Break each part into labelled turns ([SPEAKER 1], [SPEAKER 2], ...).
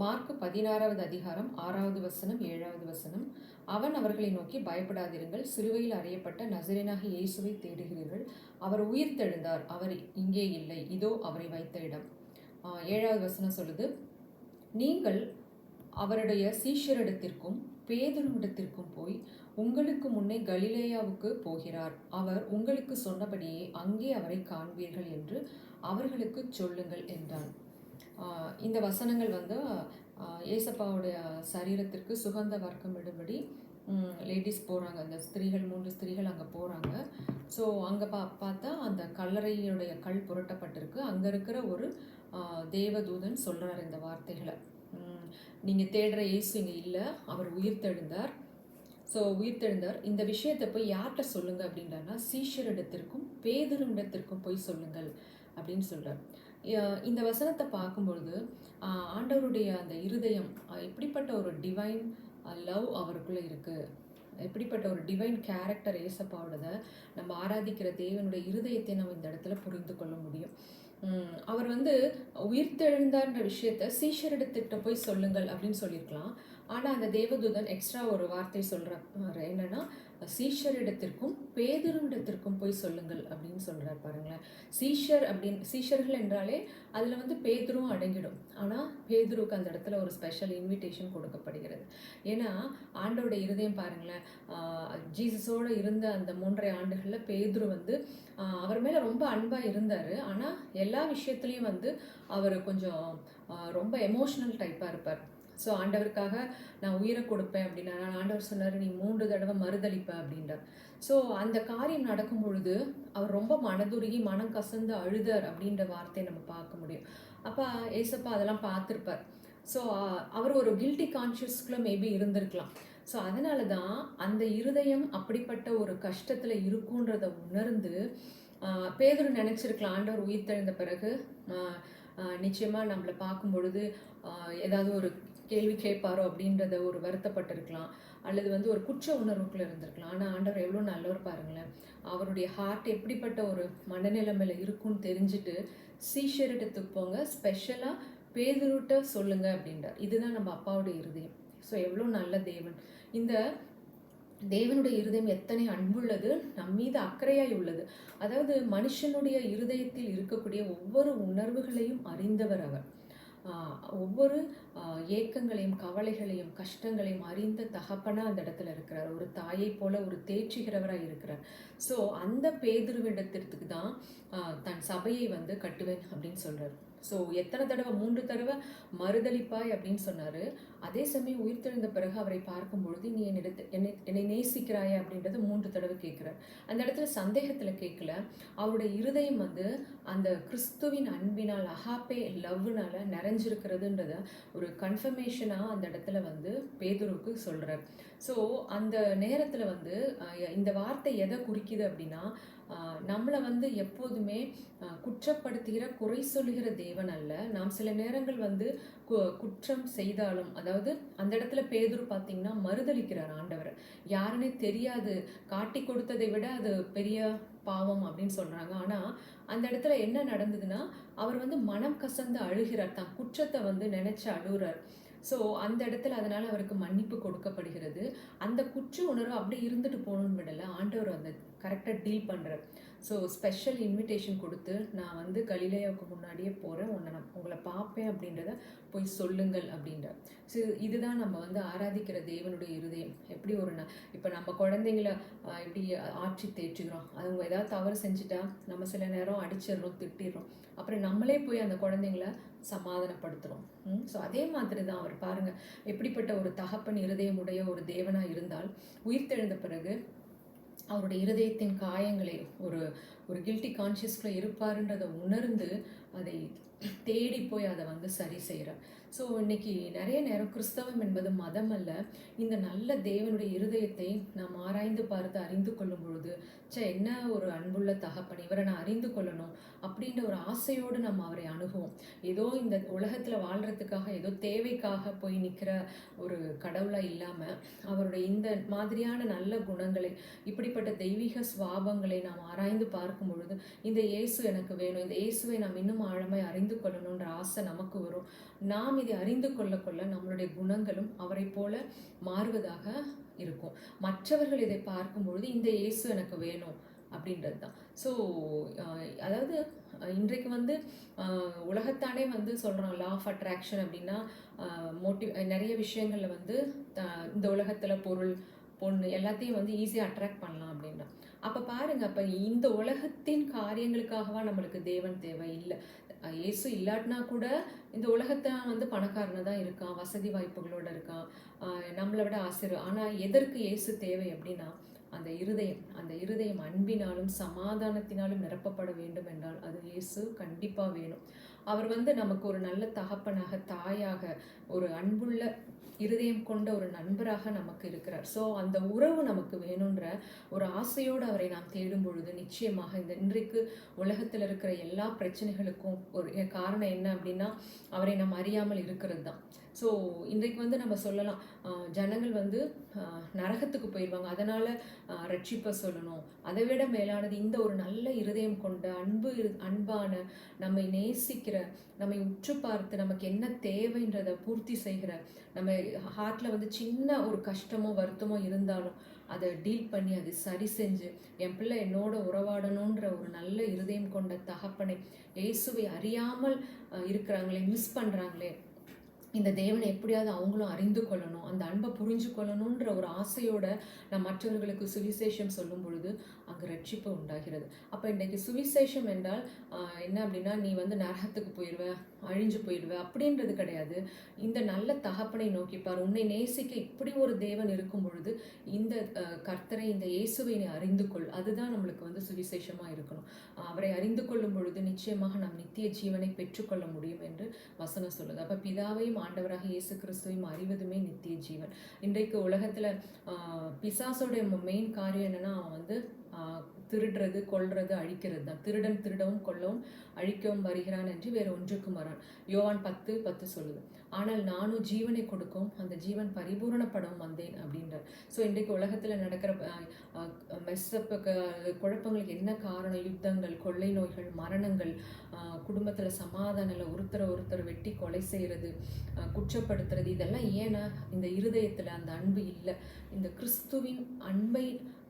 [SPEAKER 1] Mark பதினாறாவது அதிகாரம் ஆறாவது வசனம் ஏழாவது வசனம். அவன் அவர்களை நோக்கி பயப்படாதிருங்கள். சிலுவையில் அறியப்பட்ட நசரேனாக இயேசுவை தேடுகிறீர்கள். அவர் உயிர்த்தெழுந்தார் அவர் இங்கே இல்லை. இதோ அவரை வைத்த இடம். ஏழாவது வசனம் சொல்லுது. நீங்கள் அவருடைய சீஷரிடத்திற்கும் பேதரிடத்திற்கும் போய் உங்களுக்கு முன்னே கலிலேயாவுக்கு போகிறார். அவர் உங்களுக்கு சொன்னபடியே அங்கே அவரை காண்பீர்கள் என்று அவர்களுக்கு சொல்லுங்கள் என்றான். இந்த வசனங்கள் வந்து ஏசப்பாவுடைய சரீரத்திற்கு சுகந்த வர்க்கமிடும்படி லேடிஸ் போகிறாங்க அந்த ஸ்திரீகள் மூன்று ஸ்திரீகள் அங்கே போகிறாங்க ஸோ அங்கே பா பார்த்தா அந்த கல்லறையுடைய கல் புரட்டப்பட்டிருக்கு. அங்கே இருக்கிற ஒரு தேவதூதன் சொல்கிறார் இந்த வார்த்தைகளை. நீங்கள் தேடுற இயேசு இங்கே இல்லை. அவர் உயிர்த்தெழுந்தார். ஸோ உயிர்த்தெழுந்தார். இந்த விஷயத்தை போய் யார்கிட்ட சொல்லுங்கள் அப்படின்றாருன்னா சீஷரிடத்திற்கும் பேதருவிடத்திற்கும் போய் சொல்லுங்கள் அப்படின்னு சொல்கிறார் இந்த வசனத்தை பார்க்கும்பொழுது ஆண்டவருடைய அந்த இருதயம் எப்படிப்பட்ட ஒரு டிவைன் லவ் அவருக்குள்ளே இருக்குது எப்படிப்பட்ட ஒரு டிவைன் கேரக்டர் ஏசப்பாவோடத நம்ம ஆராதிக்கிற தேவனுடைய இருதயத்தை நம்ம இந்த இடத்துல புரிந்து கொள்ள முடியும். அவர் வந்து உயிர்த்தெழுந்தான்ற விஷயத்த சீஷரிடத்திட்ட போய் சொல்லுங்கள் அப்படின்னு சொல்லியிருக்கலாம். ஆனால் அந்த தேவதூதன் எக்ஸ்ட்ரா ஒரு வார்த்தை சொல்கிறார் என்னன்னா சீஷரிடத்திற்கும் பேதருடத்திற்கும் போய் சொல்லுங்கள் அப்படின்னு சொல்கிறார் பாருங்களேன். சீஷர் அப்படின்னு சீஷர்கள் என்றாலே அதில் வந்து பேதரும் அடங்கிடும். ஆனால் பேதருக்கு அந்த இடத்துல ஒரு ஸ்பெஷல் இன்விடேஷன் கொடுக்கப்படுகிறது. ஏன்னா ஆண்டோட இருதயம் பாருங்களேன் ஜீசஸோடு இருந்த அந்த மூன்றரை ஆண்டுகளில் பேதுரு வந்து அவர் மேலே ரொம்ப அன்பாக இருந்தார். ஆனால் எல்லா விஷயத்துலேயும் வந்து அவர் கொஞ்சம் ரொம்ப எமோஷ்னல் டைப்பாக இருப்பார். ஸோ ஆண்டவருக்காக நான் உயிரை கொடுப்பேன் அப்படின்னா நான் ஆண்டவர் சொன்னார் நீ மூன்று தடவை மறுதளிப்ப அப்படின்றார். ஸோ அந்த காரியம் நடக்கும் பொழுது அவர் ரொம்ப மனதுருகி மனம் கசந்து அழுதார் அப்படின்ற வார்த்தையை நம்ம பார்க்க முடியும். அப்போ ஏசப்பா அதெல்லாம் பார்த்துருப்பார். ஸோ அவர் ஒரு கில்ட்டி கான்ஷியஸ்குள்ளே மேபி இருந்திருக்கலாம். ஸோ அதனால தான் அந்த இருதயம் அப்படிப்பட்ட ஒரு கஷ்டத்தில் இருக்குன்றதை உணர்ந்து பேதர் நினச்சிருக்கலாம் ஆண்டவர் உயிர் தெழுந்த பிறகு நிச்சயமாக நம்மளை பார்க்கும் பொழுது ஏதாவது ஒரு கேள்வி கேட்பாரோ அப்படின்றத ஒரு வருத்தப்பட்டிருக்கலாம். அல்லது வந்து ஒரு குற்ற உணர்வுக்குள்ளே இருந்திருக்கலாம். ஆனால் ஆண்டவர் எவ்வளோ நல்லவர் பாருங்களேன். அவருடைய ஹார்ட் எப்படிப்பட்ட ஒரு மனநிலைமையில் இருக்கும்னு தெரிஞ்சுட்டு சீஷரிடத்துக்கு போங்க. ஸ்பெஷலாக பேதுருட்ட சொல்லுங்க அப்படின்றார். இதுதான் நம்ம அப்பாவுடைய இருதயம். ஸோ எவ்வளோ நல்ல தேவன். இந்த தேவனுடைய இருதயம் எத்தனை அன்புள்ளது நம் மீது அக்கறையாய் உள்ளது. அதாவது மனுஷனுடைய இருதயத்தில் இருக்கக்கூடிய ஒவ்வொரு உணர்வுகளையும் அறிந்தவர் அவர். ஒவ்வொரு ஏக்கங்களையும் கவலைகளையும் கஷ்டங்களையும் அறிந்த தகப்பனாக அந்த இடத்துல இருக்கிறார். ஒரு தாயை போல ஒரு தேற்றுகிறவராக இருக்கிறார். ஸோ அந்த பேதுருவிடத்திற்கு தான் தன் சபையை வந்து கட்டுவேன் அப்படின்னு சொல்கிறார் ஸோ எத்தனை தடவை? மூன்று தடவை மறுதளிப்பாய் அப்படின்னு சொன்னார். அதே சமயம் உயிர்த்தெழுந்த பிறகு அவரை பார்க்கும் பொழுது நீ என்னிடத்து என்னை என்னை நேசிக்கிறாயே? அப்படின்றது மூன்று தடவை கேட்குறார். அந்த இடத்துல சந்தேகத்தில் கேட்கல. அவருடைய இருதயம் வந்து அந்த கிறிஸ்துவின் அன்பினால் அஹாப்பே லவ்னால் நிறைஞ்சிருக்கிறதுன்றத ஒரு கன்ஃபர்மேஷனாக அந்த இடத்துல வந்து பேதுருக்கு சொல்கிறார் ஸோ அந்த நேரத்தில் வந்து இந்த வார்த்தை எதை குறிக்குது அப்படின்னா நம்மளை வந்து எப்போதுமே குற்றப்படுத்துகிற குறை சொல்லுகிற தேவன் அல்ல. நாம் சில நேரங்கள் வந்து கு- குற்றம் செய்தாலும் அதாவது அந்த இடத்துல பேதுரு பார்த்தீங்கன்னா மறுதளிக்கிறார் ஆண்டவர். யாருன்னே தெரியாது காட்டி கொடுத்ததை விட அது பெரிய பாவம் அப்படின்னு சொல்கிறாங்க ஆனால் அந்த இடத்துல என்ன நடந்ததுன்னா அவர் வந்து மனம் கசந்து அழுகிறார். தான் குற்றத்தை வந்து நினச்சி அழுகுறார். ஸோ அந்த இடத்துல அதனால் அவருக்கு மன்னிப்பு கொடுக்கப்படுகிறது ஆண்டவர் அப்படியே இருந்துட்டு போகணும்னு விடலை. ஆண்டவர் அந்த கரெக்டாக டீல் பண்ணுற ஸோ ஸ்பெஷல் இன்விடேஷன் கொடுத்து நான் வந்து கலிலேயாவுக்கு முன்னாடியே போகிறேன் உன்னை நான் உங்களை பார்ப்பேன் அப்படின்றத போய் சொல்லுங்கள் அப்படின்ற. ஸோ இதுதான் நம்ம வந்து ஆராதிக்கிற தேவனுடைய இருதயம். எப்படி ஒரு ந இப்போ நம்ம குழந்தைங்கள எப்படி ஆட்சி தேய்ச்சிக்கிறோம் அவங்க ஏதாவது தவறு செஞ்சுட்டா நம்ம சில நேரம் அடிச்சிடுறோம் திட்டிடுறோம். அப்புறம் நம்மளே போய் அந்த குழந்தைங்கள சமாதானப்படுத்துகிறோம் ஸோ அதே மாதிரி தான் அவர் பாருங்கள் எப்படிப்பட்ட ஒரு தகப்பன் இருதயமுடைய ஒரு தேவனாக இருந்தால் உயிர்த்தெழுந்த பிறகு அவருடைய இருதயத்தின் காயங்களை ஒரு ஒரு கில்ட்டி கான்ஷியஸ்குள்ள இருப்பாருன்றதை உணர்ந்து அதை தேடி போய் அதை வந்து சரி செய்கிறேன் ஸோ இன்னைக்கு நிறைய நேரம் கிறிஸ்தவம் என்பது மதம் அல்ல. இந்த நல்ல தேவனுடைய இருதயத்தை நாம் ஆராய்ந்து பார்த்து அறிந்து கொள்ளும் பொழுது ச்சே என்ன ஒரு அன்புள்ள தகப்பன் இவரை நான் அறிந்து கொள்ளணும் அப்படின்ற ஒரு ஆசையோடு நம்ம அவரை அணுகுவோம். ஏதோ இந்த உலகத்தில் வாழ்கிறதுக்காக ஏதோ தேவைக்காக போய் நிற்கிற ஒரு கடவுளாக இல்லாமல் அவருடைய இந்த மாதிரியான நல்ல குணங்களை இப்படிப்பட்ட தெய்வீக சுவாபங்களை நாம் ஆராய்ந்து பார்க்கும் பொழுது இந்த இயேசு எனக்கு வேணும் இந்த இயேசுவை நாம் இன்னும் இன்னும் ஆழமாய் அறிந்து அறிந்து கொள்ளணுன்ற ஆசை நமக்கு வரும். நாம் இதை அறிந்து கொள்ள கொள்ள நம்மளுடைய குணங்களும் அவரை போல மாறுவதாக இருக்கும். மற்றவர்கள் இதை பார்க்கும்பொழுது இந்த இயேசு எனக்கு வேணும் அப்படின்றது தான். ஸோ அதாவது இன்றைக்கு வந்து உலகத்தானே வந்து சொல்கிறோம் லா ஆஃப் அட்ராக்ஷன் அப்படின்னா மோட்டிவ் நிறைய விஷயங்களில் வந்து இந்த உலகத்தில் பொருள் பொண்ணு எல்லாத்தையும் வந்து ஈஸியாக அட்ராக்ட் பண்ணலாம் அப்போ பாருங்க அப்போ இந்த உலகத்தின் காரியங்களுக்காகவா நம்மளுக்கு தேவன் தேவை? இல்லை இயேசு இல்லாட்டினா கூட இந்த உலகத்தை வந்து பணக்காரனை தான் இருக்கான் வசதி வாய்ப்புகளோடு இருக்கான் நம்மளை விட ஆசிரியர் ஆனால் எதற்கு இயேசு தேவை அப்படின்னா அந்த இருதயம் அந்த இருதயம் அன்பினாலும் சமாதானத்தினாலும் நிரப்பப்பட வேண்டும் என்றால் அது இயேசு கண்டிப்பாக வேணும். அவர் வந்து நமக்கு ஒரு நல்ல தகப்பனாக தாயாக ஒரு அன்புள்ள இருதயம் கொண்ட ஒரு நண்பராக நமக்கு இருக்கிறார். ஸோ அந்த உறவு நமக்கு வேணுன்ற ஒரு ஆசையோடு அவரை நாம் தேடும் பொழுது நிச்சயமாக இந்த இன்றைக்கு உலகத்தில் இருக்கிற எல்லா பிரச்சனைகளுக்கும் ஒரு காரணம் என்ன அப்படின்னா அவரை நாம் அறியாமல் இருக்கிறது தான். ஸோ இன்றைக்கு வந்து நம்ம சொல்லலாம் ஜனங்கள் வந்து நரகத்துக்கு போயிடுவாங்க அதனால் ரட்சிப்பை சொல்லணும். அதை விட மேலானது இந்த ஒரு நல்ல இருதயம் கொண்ட அன்பு அன்பான நம்மை நேசிக்கிற நம்மை உற்று பார்த்து நமக்கு என்ன தேவைன்றதை பூர்த்தி செய்கிற நம்ம ஹார்ட்டில் வந்து சின்ன ஒரு கஷ்டமோ வருத்தமோ இருந்தாலும் அதை டீல் பண்ணி அதை சரி செஞ்சு என் பிள்ளை என்னோட உறவாடணுன்ற ஒரு நல்ல இருதயம் கொண்ட தகப்பனை இயேசுவை அறியாமல் இருக்கிறாங்களே மிஸ் பண்ணுறாங்களே இந்த தேவனை எப்படியாவது அவங்களும் அறிந்து கொள்ளணும் அந்த அன்பை புரிஞ்சு கொள்ளணுன்ற ஒரு ஆசையோட நான் மற்றவர்களுக்கு சுவிசேஷம் சொல்லும் பொழுது அங்கே ரட்சிப்பு உண்டாகிறது. அப்போ இன்றைக்கு சுவிசேஷம் என்றால் என்ன அப்படின்னா நீ வந்து நரகத்துக்கு போயிடுவேன் அழிஞ்சு போயிடுவ அப்படின்றது கிடையாது. இந்த நல்ல தகப்பனை நோக்கிப்பார் உன்னை நேசிக்க இப்படி ஒரு தேவன் இருக்கும் பொழுது இந்த கர்த்தரை இந்த இயேசுவை நீ அறிந்து கொள். அதுதான் நம்மளுக்கு வந்து சுவிசேஷமாக இருக்கணும். அவரை அறிந்து கொள்ளும் பொழுது நிச்சயமாக நாம் நித்திய ஜீவனை பெற்றுக்கொள்ள முடியும் என்று வசனம் சொல்லுது. அப்போ பிதாவையும் ஆண்டவராக இயேசு கிறிஸ்துவையும் அறிவதுமே நித்திய ஜீவன். இன்றைக்கு உலகத்தில் பிசாசோடைய மெயின் காரியம் என்னென்னா அவன் வந்து திருடுறது கொள்றது அழிக்கிறது தான். திருடன் திருடவும் கொல்லவும் அழிக்கவும் வருகிறான் என்று வேறு ஒன்றுக்கும் வரான். யோவான் பத்து பத்து சொல்லுது. ஆனால் நானும் ஜீவனை கொடுக்கும் அந்த ஜீவன் பரிபூரணப்படவும் வந்தேன் அப்படின்றார். ஸோ இன்றைக்கு உலகத்தில் நடக்கிற மெஸ்ஸப்பு குழப்பங்களுக்கு என்ன காரணம்? யுத்தங்கள் கொள்ளை நோய்கள் மரணங்கள் குடும்பத்தில் சமாதானம் இல்லை ஒருத்தரை ஒருத்தர் வெட்டி கொலை செய்கிறது குற்றப்படுத்துறது இதெல்லாம் ஏன்னா இந்த இருதயத்தில் அந்த அன்பு இல்லை. இந்த கிறிஸ்துவின் அன்பை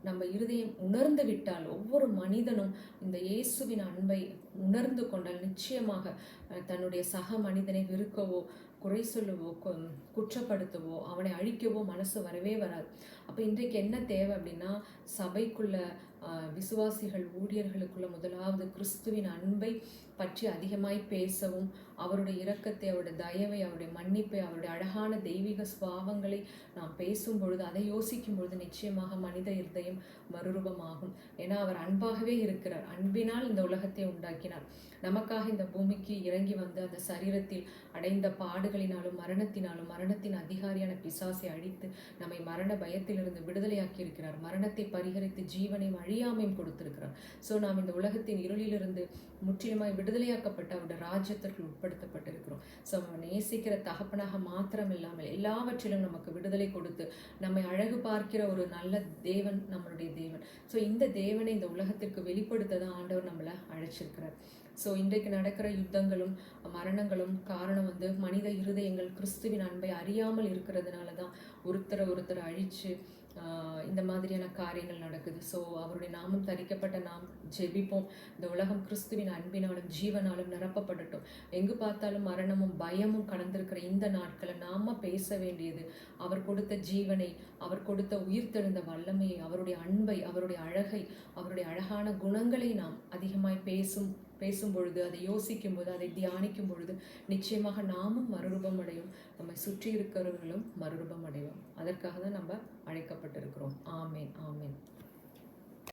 [SPEAKER 1] நம்ம இருதயம் உணர்ந்து விட்டால் ஒவ்வொரு மனிதனும் இந்த இயேசுவின் அன்பை உணர்ந்து கொண்டால் நிச்சயமாக தன்னுடைய சக மனிதனை விருக்கவோ குறை சொல்லவோ குற்றப்படுத்தவோ அவனை அழிக்கவோ மனசு வரவே வராது. அப்போ இன்றைக்கு என்ன தேவை அப்படின்னா சபைக்குள்ள விசுவாசிகள் ஊழியர்களுக்குள்ள முதலாவது கிறிஸ்துவின் அன்பை பற்றி அதிகமாய் பேசவும் அவருடைய இரக்கத்தை அவருடைய தயவை அவருடைய மன்னிப்பை அவருடைய அழகான தெய்வீக சுவாவங்களை நாம் பேசும் பொழுது அதை யோசிக்கும் பொழுது நிச்சயமாக மனித இருதயம் மறுரூபமாகும். ஏன்னா அவர் அன்பாகவே இருக்கிறார். அன்பினால் இந்த உலகத்தை உண்டாக்கினார். நமக்காக இந்த பூமிக்கு இறங்கி வந்து அந்த சரீரத்தில் அடைந்த பாடுகளினாலும் மரணத்தினாலும் மரணத்தின் அதிகாரியான பிசாசை அழித்து நம்மை மரண பயத்திலிருந்து விடுதலையாக்கி இருக்கிறார் மரணத்தை பரிகரித்து ஜீவனை அழியாமையும் கொடுத்திருக்கிறார். ஸோ நாம் இந்த உலகத்தின் இருளிலிருந்து முற்றிலுமாய் விடுதலையாக்கப்பட்ட அவருடைய ராஜ்யத்திற்கு உட்படுத்தப்பட்டிருக்கிறோம். ஸோ அவன் நேசிக்கிற தகப்பனாக மாத்திரம் இல்லாமல் எல்லாவற்றிலும் நமக்கு விடுதலை கொடுத்து நம்மை அழகு பார்க்கிற ஒரு நல்ல தேவன் நம்மளுடைய தேவன். ஸோ இந்த தேவனை இந்த உலகத்திற்கு வெளிப்படுத்த தான் ஆண்டவர் நம்மளை அழைச்சிருக்கிறார். ஸோ இன்றைக்கு நடக்கிற யுத்தங்களும் மரணங்களும் காரணம் வந்து மனித இருதயங்கள் கிறிஸ்துவின் அன்பை அறியாமல் இருக்கிறதுனால தான் ஒருத்தரை ஒருத்தர் அழித்து இந்த மாதிரியான காரியங்கள் நடக்குது. ஸோ அவருடைய நாமம் தரிக்கப்பட்ட நாம் ஜெபிப்போம். இந்த உலகம் கிறிஸ்துவின் அன்பினாலும் ஜீவனாலும் நிரப்பப்படட்டும். எங்கு பார்த்தாலும் மரணமும் பயமும் கலந்திருக்கிற இந்த நாட்களை நாம் பேச வேண்டியது அவர் கொடுத்த ஜீவனை அவர் கொடுத்த உயிர்த்தெழுந்த வல்லமையை அவருடைய அன்பை அவருடைய அழகை அவருடைய அழகான குணங்களை நாம் அதிகமாய் பேசும் பேசும் பொழுது அதை யோசிக்கும் போது அதை தியானிக்கும் பொழுது நிச்சயமாக நாமும் மறுரூபம் அடையும் நம்மை சுற்றி இருக்கிறவர்களும் மறுரூபம் அடைவோம் அதற்காக தான் நம்ம அழைக்கப்பட்டிருக்கிறோம். ஆமேன் ஆமேன்.